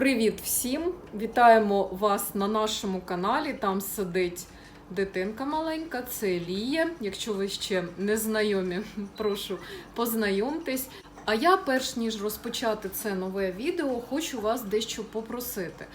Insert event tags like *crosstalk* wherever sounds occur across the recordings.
Привіт всім! Вітаємо вас на нашому каналі. Там сидить дитинка маленька, це Лія. Якщо ви ще не знайомі, *laughs* прошу познайомтесь. А я, перш ніж розпочати це нове відео, хочу вас дещо попросити.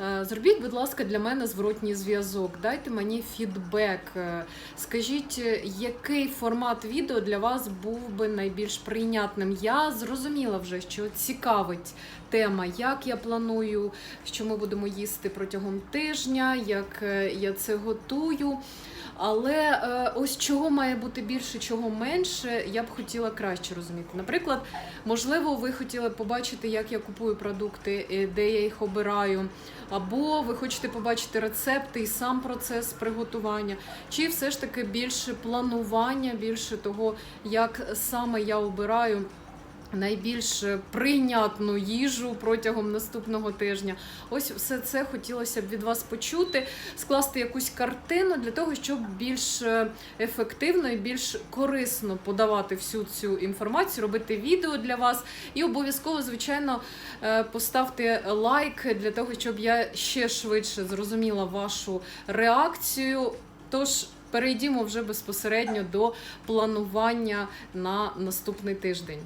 Е, Зробіть, будь ласка, для мене зворотній зв'язок. Дайте мені фідбек. Е, Скажіть, е, який формат відео для вас був би найбільш прийнятним? Я зрозуміла вже, що цікавить тема, як я планую, що ми будемо їсти протягом тижня, як я це готую. Але е, ось чого має бути більше, чого менше, я б хотіла краще розуміти. Наприклад, можливо, ви хотіли побачити, як я купую продукти, е, де я їх обираю, або ви хочете побачити рецепти і сам процес приготування, чи все ж таки більше планування, більше того, як саме я обираю найбільш прийнятну їжу протягом наступного тижня. Ось все це хотілося б від вас почути, скласти якусь картину для того, щоб більш е, ефективно і більш корисно подавати всю цю інформацію, робити відео для вас. І обов'язково, звичайно, е, поставте лайк для того, щоб я ще швидше зрозуміла вашу реакцію. Тож. Перейдімо вже безпосередньо до планування на наступний тиждень.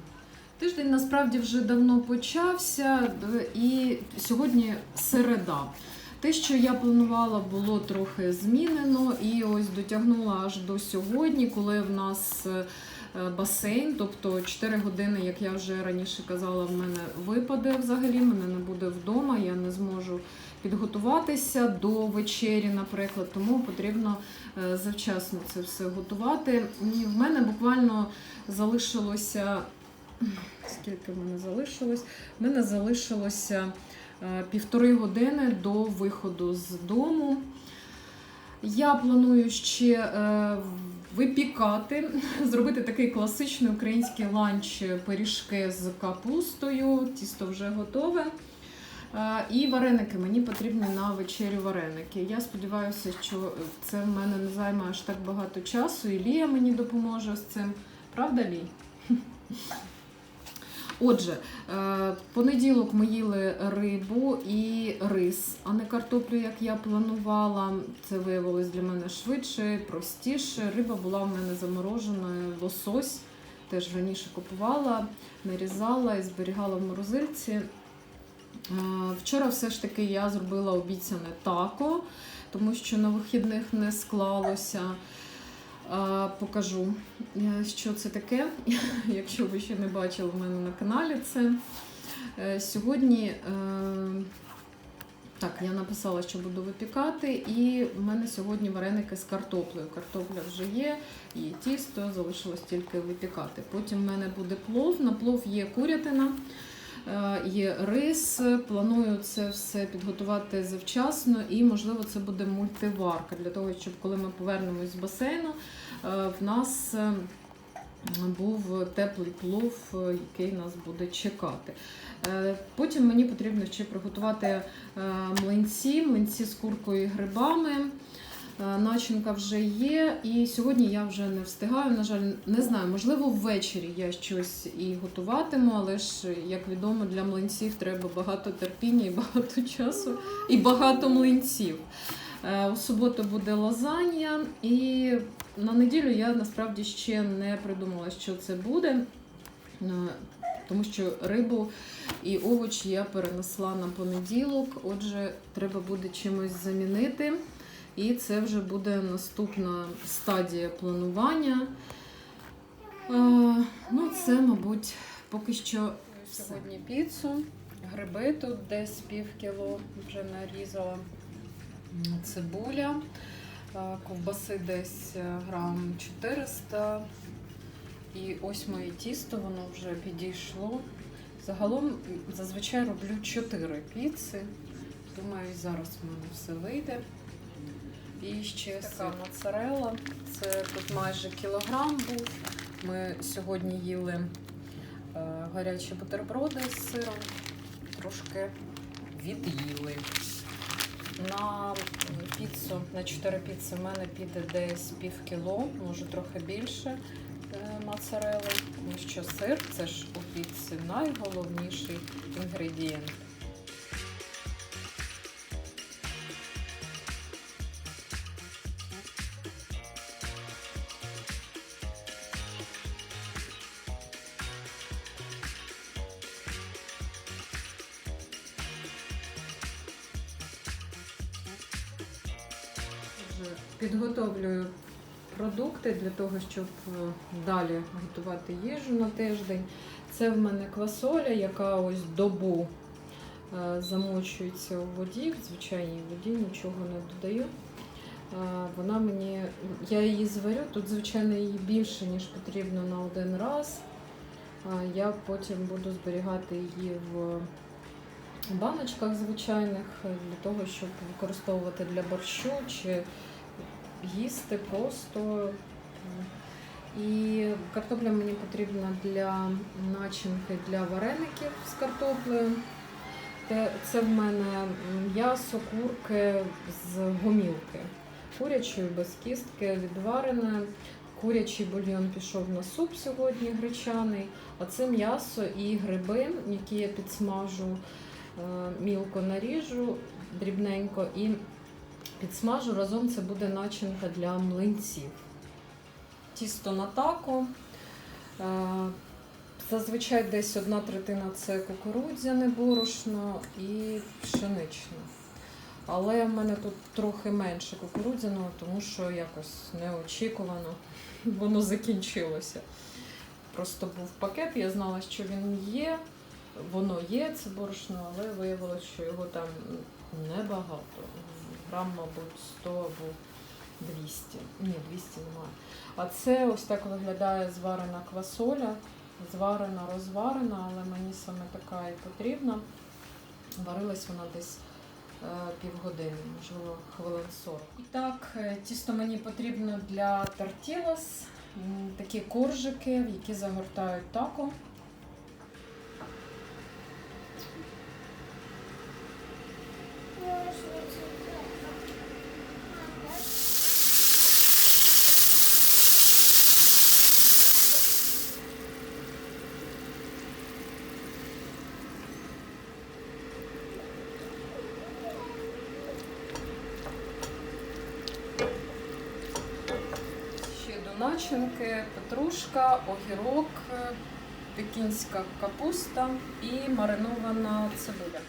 Тиждень насправді вже давно почався, і сьогодні середа. Те, що я планувала, було трохи змінено, і ось дотягнула аж до сьогодні, коли в нас е, басейн, тобто 4 години, як я вже раніше казала, в мене випаде взагалі, мене не буде вдома, я не зможу підготуватися до вечері, наприклад, тому потрібно е, завчасно це все готувати. І в мене буквально залишилося. Скільки в мене залишилось? В мене залишилося е, півтори години до виходу з дому. Я планую ще е, випікати, *laughs* зробити такий класичний український ланч пиріжки з капустою. Тісто вже готове. Е, І вареники. Мені потрібні на вечерю вареники. Я сподіваюся, що це в мене не займе аж так багато часу. І Лія мені допоможе з цим. Правда, Лій? *laughs* Отже, е, понеділок ми їли рибу і рис, а не картоплю, як я планувала. Це виявилось для мене швидше, простіше. Риба була в мене заморожена, лосось. Теж раніше купувала, нарізала і зберігала в морозильці. Е, Вчора все ж таки я зробила обіцяне тако, тому що на вихідних не склалося. Покажу, е, що це таке, *laughs* якщо ви ще не бачили в мене на каналі це. Е, Сьогодні е, так, я написала, що буду випікати, і в мене сьогодні вареники з картоплею. Картопля вже є, є тісто, залишилось тільки випікати. Потім в мене буде плов. На плов є курятина. Е, Є рис, планую це все підготувати завчасно, і можливо це буде мультиварка для того, щоб коли ми повернемось з басейну, е, в нас е, був теплий плов, який нас буде чекати. Потім мені потрібно ще приготувати млинці, млинці з куркою і грибами. Е, Начинка вже є, і сьогодні я вже не встигаю. На жаль, не знаю, можливо, ввечері я щось і готуватиму, але ж, як відомо, для млинців треба багато терпіння і *laughs* багато часу, і багато млинців. Е, У суботу буде лазанья, і на неділю я насправді ще не придумала, що це буде. Е, Тому що рибу і овочі я перенесла на понеділок, отже, треба буде чимось замінити. І це вже буде наступна стадія планування. Е, ну, це, мабуть, поки що. Сьогодні піцу, гриби тут десь пів кіло вже нарізала. Цибуля, е, ковбаси десь е, грам 400. І ось моє тісто, воно вже підійшло. Загалом зазвичай роблю 4 піци. Думаю, зараз в мене все вийде. І ще така моцарелла. Це тут майже кілограм був. Ми сьогодні їли е, гарячі бутерброди з сиром. Трошки від'їли. На піцу, на 4 піци в мене піде десь пів кіло, може трохи більше е, моцарели, тому що сир це ж у піці найголовніший інгредієнт. Підготовлюю продукти для того, щоб е, далі готувати їжу на тиждень. Це в мене квасоля, яка ось добу е, замочується у воді, в звичайній воді, нічого не додаю. Е, Вона мені, я її зварю, тут, звичайно, її більше, ніж потрібно на один раз. Я потім буду зберігати її в баночках звичайних для того, щоб використовувати для борщу чи їсти просто. І картопля мені потрібна для начинки для вареників з картоплею. Це в мене м'ясо, курки з гомілки. Курячої без кістки відварене. Курячий бульйон пішов на суп сьогодні гречаний. А це м'ясо і гриби, які я підсмажу, е, мілко наріжу дрібненько і підсмажу. Разом це буде начинка для млинців. Тісто на тако. Е, Зазвичай десь одна третина це кукурудзяне борошно і пшеничне. Але в мене тут трохи менше кукурудзяного, тому що якось неочікувано воно закінчилося. Просто був пакет, я знала, що він є. Воно є, це борошно, але виявилося, що його там небагато. Грам, мабуть, 100 або 200. Ні, 200 немає. А це ось так виглядає зварена квасоля. Зварена, розварена, але мені саме така і потрібна. Варилась вона десь е, півгодини, можливо, хвилин 40. І так, е, тісто мені потрібно для тортілас. Такі коржики, які загортають тако. Ще до начинки петрушка, огірок, пекінська капуста і маринована цибуля.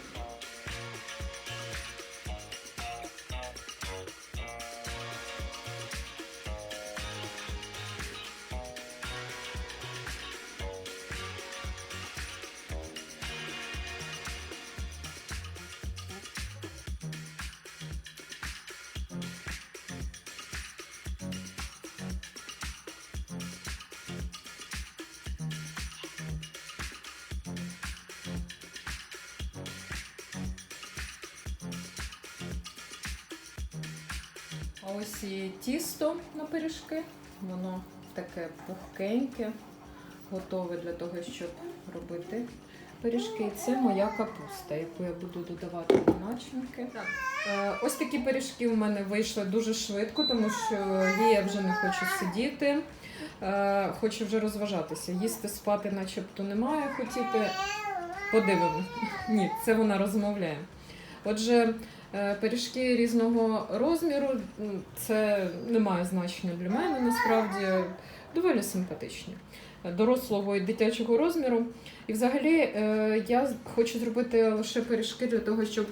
А ось і тісто на пиріжки. Воно таке пухкеньке, готове для того, щоб робити пиріжки. Це моя капуста, яку я буду додавати до начинки. Так. Е, Ось такі пиріжки у мене вийшли дуже швидко, тому що Лія вже не хоче сидіти, е, хоче вже розважатися. Їсти спати начебто немає хотіти. Подивимось. Ні, це вона розмовляє. Отже, пиріжки різного розміру це не має значення для мене, насправді доволі симпатичні. Е, Дорослого і дитячого розміру. І взагалі е, я хочу зробити лише пиріжки для того, щоб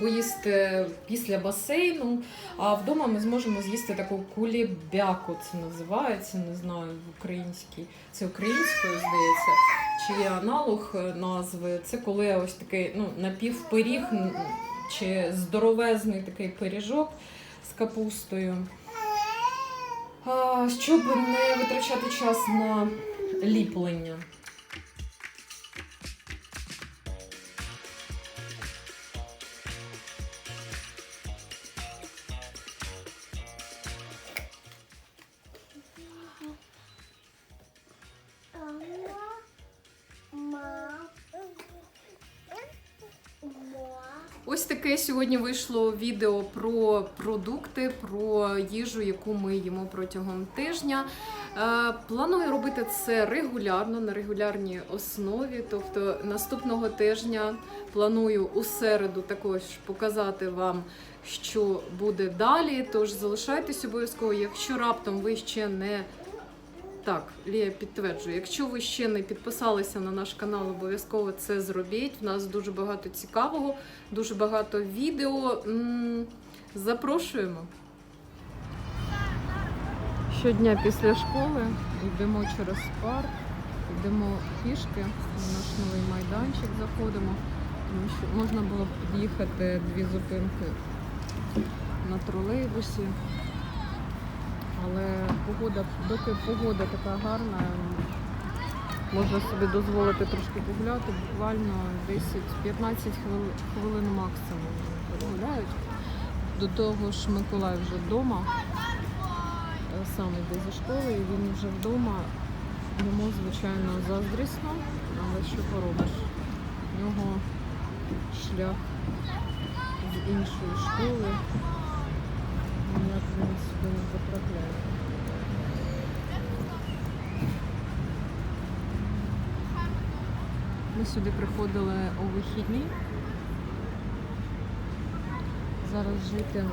поїсти після басейну. А вдома ми зможемо з'їсти таку кулібяку, це називається, не знаю, в українській. Це українською, здається, чи є аналог е, назви. Це коли ось такий ну, напівпиріг чи здоровезний такий пиріжок з капустою. Щоб не витрачати час на ліплення. Ось таке сьогодні вийшло відео про продукти, про їжу, яку ми їмо протягом тижня. Е, Планую робити це регулярно на регулярній основі. Тобто наступного тижня планую у середу також показати вам, що буде далі. Тож залишайтесь обов'язково, якщо раптом ви ще не так, Лія підтверджує. Якщо ви ще не підписалися на наш канал, обов'язково це зробіть. В нас дуже багато цікавого, дуже багато відео. Запрошуємо. Щодня після школи йдемо через парк, йдемо пішки на наш новий майданчик, заходимо, тому що можна було б під'їхати дві зупинки на тролейбусі. Але погода, доки погода така гарна, можна собі дозволити трошки погуляти, буквально 10-15 хвилин, максимум гуляють. До того ж Миколай вже вдома, е, сам йде зі школи, і він вже вдома. Йому, звичайно, заздрісно, але що поробиш? В нього шлях з іншої школи. Ніяк він сюди не потрапляє. Ми сюди приходили у вихідні. Зараз жити